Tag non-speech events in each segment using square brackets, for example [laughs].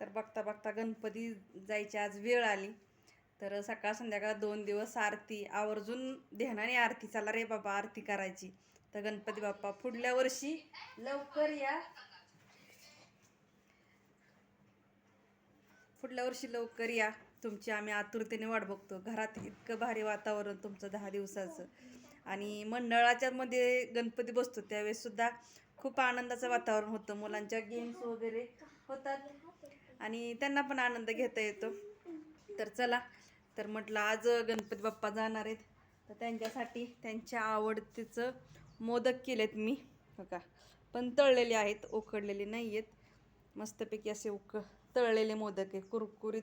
तर बघता बघता गणपती जायची आज वेळ आली. तर सकाळ संध्याकाळ दोन दिवस आरती आवर्जून ध्यानाने आरती. चला रे बाबा आरती करायची. तर गणपती बाप्पा पुढल्या वर्षी लवकर या. पुढल्या वर्षी लवकर या. तुमची आम्ही आतुरतेने वाट बघतो. घरात इतकं भारी वातावरण तुमचं दहा दिवसाचं. आणि मंडळाच्या मध्ये गणपती बसतो. त्यावेळेस सुद्धा खूप आनंदाचं वातावरण होतं. मुलांच्या गेम्स वगैरे होतात. आणि त्यांना पण आनंद घेता येतो. तर चला. तर म्हटलं आज गणपती बाप्पा जाणार आहेत. तर त्यांच्यासाठी त्यांच्या आवडतीचं मोदक केलेत मी. हो बघा पण तळलेले आहेत. उकडलेले नाही आहेत मस्तपैकी असे उक तळलेले मोदक आहे कुरकुरीत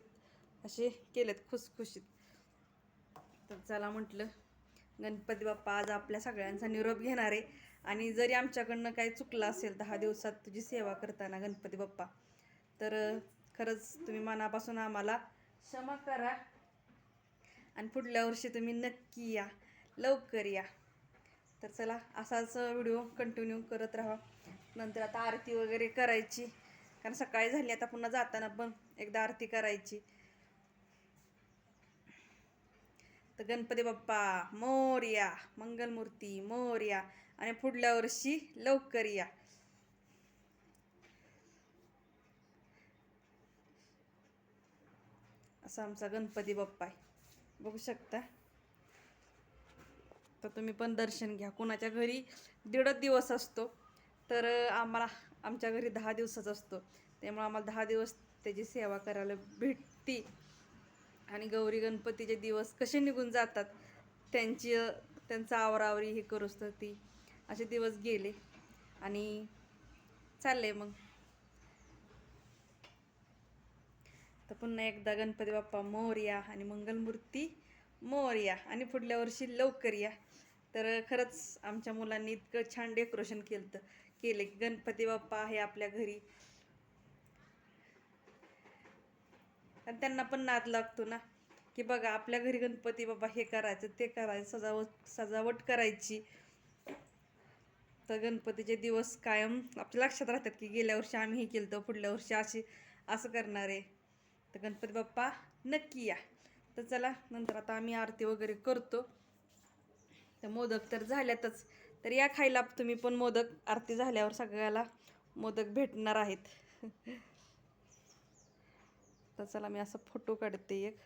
असे केलेत खुसखुशीत. तर चला म्हटलं गणपती बाप्पा आज आपल्या सगळ्यांचा निरोप घेणार आहे. आणि जरी आमच्याकडनं काही चुकलं असेल दहा दिवसात तुझी सेवा करताना गणपती बाप्पा तर खरंच तुम्ही मनापासून आम्हाला क्षमा करा. आणि पुढल्या वर्षी तुम्ही नक्की या लवकर या. तर चला असाच व्हिडिओ कंटिन्यू करत राहा. नंतर आता आरती वगैरे करायची. कारण सकाळी झाली आता पुन्हा जाताना पण एकदा आरती करायची. तर गणपती बाप्पा मोर्या मंगलमूर्ती मोर्या आणि पुढल्या वर्षी लवकर या. असा आमचा गणपती बाप्पा आहे. बघू शकता. तर तुम्ही पण दर्शन घ्या. कोणाच्या घरी दीडच दिवस असतो तर आम्हाला आमच्या घरी दहा दिवसाचा असतो. त्यामुळे आम्हाला दहा दिवस त्याची सेवा करायला भेटती. आणि गौरी गणपतीचे दिवस कसे निघून जातात त्यांची त्यांचा आवरावरी हे करूच तर ती असे दिवस गेले. आणि चालले मग. तर पुन्हा एकदा गणपती बाप्पा मोर्या आणि मंगलमूर्ती मोर्या आणि पुढल्या वर्षी लवकर या. तर खरंच आमच्या मुलांनी इतकं छान डेकोरेशन केलं केले गणपती बाप्पा आहे आपल्या घरी आणि त्यांना पण नाद लागतो ना की बघा आपल्या घरी गणपती बाबा हे करायचं ते करायचं सजावट सजावट करायची. तर गणपतीचे दिवस कायम आपल्या लक्षात राहतात की गेल्या वर्षी आम्ही हे केलं होतं पुढल्या वर्षी अशी असं करणार आहे. तर गणपती बाप्पा नक्की या. तर चला नंतर आता आम्ही आरती वगैरे करतो. तर मोदक तर झाल्यातच तर या खायला तुम्ही पण मोदक आरती झाल्यावर सगळ्याला मोदक भेटणार आहेत. [laughs] तर चला मी असं फोटो काढते एक.